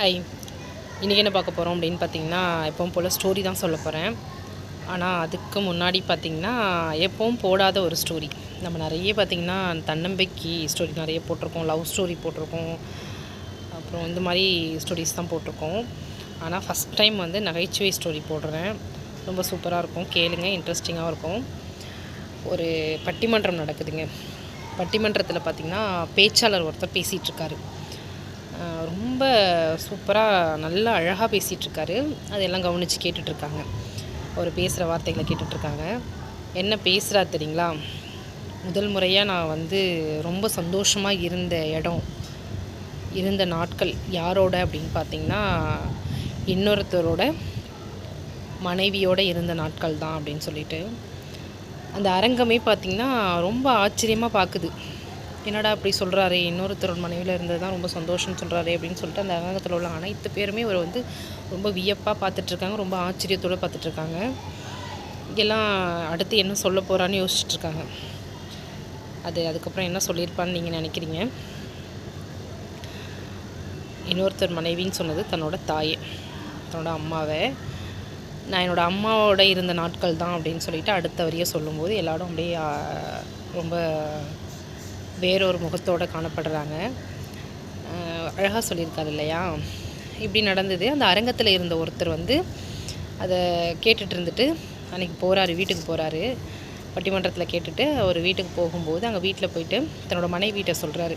Hi இன்றைக்கி என்ன பார்க்க போகிறோம் அப்படின்னு பார்த்தீங்கன்னா எப்பவும் போல் ஸ்டோரி தான் சொல்ல போகிறேன் ஆனால் அதுக்கு முன்னாடி பார்த்தீங்கன்னா எப்பவும் போடாத ஒரு ஸ்டோரி நம்ம நிறைய பார்த்திங்கன்னா தன்னம்பிக்கை ஸ்டோரி நிறைய போட்டிருக்கோம். லவ் ஸ்டோரி போட்டிருக்கோம். அப்புறம் இந்த மாதிரி ஸ்டோரிஸ் தான் போட்டிருக்கோம். ஆனால் ஃபஸ்ட் டைம் வந்து நகைச்சுவை ஸ்டோரி போடுறேன். ரொம்ப சூப்பராக இருக்கும். கேளுங்க. இன்ட்ரெஸ்டிங்காகவும் இருக்கும். ஒரு பட்டிமன்றம் நடக்குதுங்க. பட்டிமன்றத்தில் பார்த்திங்கன்னா பேச்சாளர் ஒருத்தர் பேசிகிட்ருக்காரு இருக்காரு. ரொம்ப சூப்பராக நல்லா அழகாக பேசிகிட்ருக்காரு அதெல்லாம் கவனித்து கேட்டுட்ருக்காங்க. அவர் பேசுகிற வார்த்தைகளை கேட்டுட்ருக்காங்க. என்ன பேசுகிறா தெரியுங்களா? முதல் முறையாக நான் வந்து ரொம்ப சந்தோஷமாக இருந்த இடம் இருந்த நாட்கள் யாரோட அப்படின்னு பார்த்தீங்கன்னா இன்னொருத்தரோட மனைவியோடு இருந்த நாட்கள் தான் அப்படின்னு சொல்லிட்டு. அந்த அரங்கமே பார்த்திங்கன்னா ரொம்ப ஆச்சரியமாக பார்க்குது என்னடா அப்படி சொல்கிறாரு இன்னொருத்தரோட மனைவியில் இருந்தது தான் ரொம்ப சந்தோஷம்னு சொல்கிறாரு அப்படின்னு சொல்லிட்டு அந்த அரங்கத்தில் உள்ள அனைத்து பேருமே இவர் வந்து ரொம்ப வியப்பாக பார்த்துட்ருக்காங்க ரொம்ப ஆச்சரியத்தோடு பார்த்துட்ருக்காங்க எல்லாம் அடுத்து என்ன சொல்ல போகிறான்னு யோசிச்சுட்ருக்காங்க அது அதுக்கப்புறம் என்ன சொல்லியிருப்பான்னு நீங்கள் நினைக்கிறீங்க? இன்னொருத்தர் மனைவின்னு சொன்னது தன்னோட தாயை தன்னோட அம்மாவை. நான் என்னோட அம்மாவோட இருந்த நாட்கள் தான் அப்படின்னு சொல்லிட்டு அடுத்த வரியை சொல்லும்போது எல்லோரும் அப்படியே ரொம்ப வேறொரு முகத்தோடு காணப்படுறாங்க. அழகாக சொல்லியிருக்காரு இல்லையா? இப்படி நடந்தது. அந்த அரங்கத்தில் இருந்த ஒருத்தர் வந்து அதை கேட்டுட்டு இருந்துட்டு அன்றைக்கி போகிறாரு வீட்டுக்கு போகிறாரு பட்டிமன்றத்தில் கேட்டுட்டு அவர் வீட்டுக்கு போகும்போது அங்கே வீட்டில் போயிட்டு தன்னோட மனைவிட்ட சொல்கிறாரு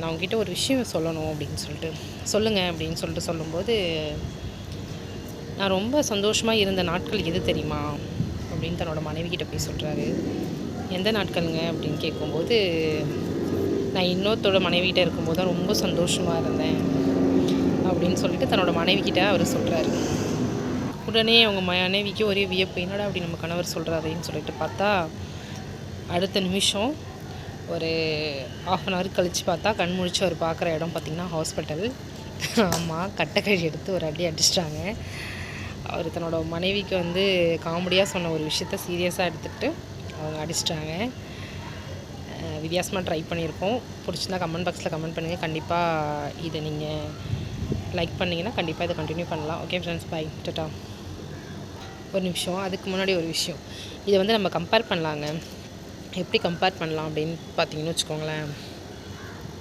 நான் உங்ககிட்ட ஒரு விஷயம் சொல்லணும் அப்படின்னு சொல்லிட்டு. சொல்லுங்கள் அப்படின்னு சொல்லிட்டு சொல்லும்போது நான் ரொம்ப சந்தோஷமாக இருந்த நாட்கள் எது தெரியுமா? அப்படின்னு தன்னோட மனைவி கிட்ட போய் சொல்கிறாரு எந்த நாட்களுங்க அப்படின்னு கேட்கும்போது நான் இன்னொருத்தோட மனைவிகிட்ட இருக்கும்போது தான் ரொம்ப சந்தோஷமாக இருந்தேன் அப்படின்னு சொல்லிட்டு தன்னோட மனைவிக்கிட்ட அவர் சொல்கிறாரு உடனே அவங்க மனைவிக்கு ஒரே வியப்பு என்னடா அப்படி நம்ம கணவர் சொல்கிறாருன்னு சொல்லிட்டு பார்த்தா அடுத்த நிமிஷம் ஒரு ஆஃப் அன் ஹவர் கழித்து பார்த்தா கண் முழிச்சு அவர் பார்க்குற இடம் பார்த்திங்கன்னா ஹாஸ்பிட்டல் ஆமாம் கட்டைக்கழி எடுத்து ஒரு அடி அடிச்சிட்டாங்க. அவர் தன்னோட மனைவிக்கு வந்து காமெடியாக சொன்ன ஒரு விஷயத்த சீரியஸாக எடுத்துக்கிட்டு அவங்க அடிச்சிட்டாங்க. வித்தியாசமாக ட்ரை பண்ணியிருக்கோம். பிடிச்சிருந்தா கமெண்ட் பாக்ஸில் கமெண்ட் பண்ணுங்கள் கண்டிப்பாக இதை நீங்கள் லைக் பண்ணிங்கன்னா கண்டிப்பாக இதை கண்டினியூ பண்ணலாம். ஓகே ஃப்ரெண்ட்ஸ் பை டட்டா ஒரு நிமிஷம். அதுக்கு முன்னாடி ஒரு விஷயம். இதை வந்து நம்ம கம்பேர் பண்ணலாங்க. எப்படி கம்பேர் பண்ணலாம் அப்படின்னு பார்த்தீங்கன்னு வச்சுக்கோங்களேன்.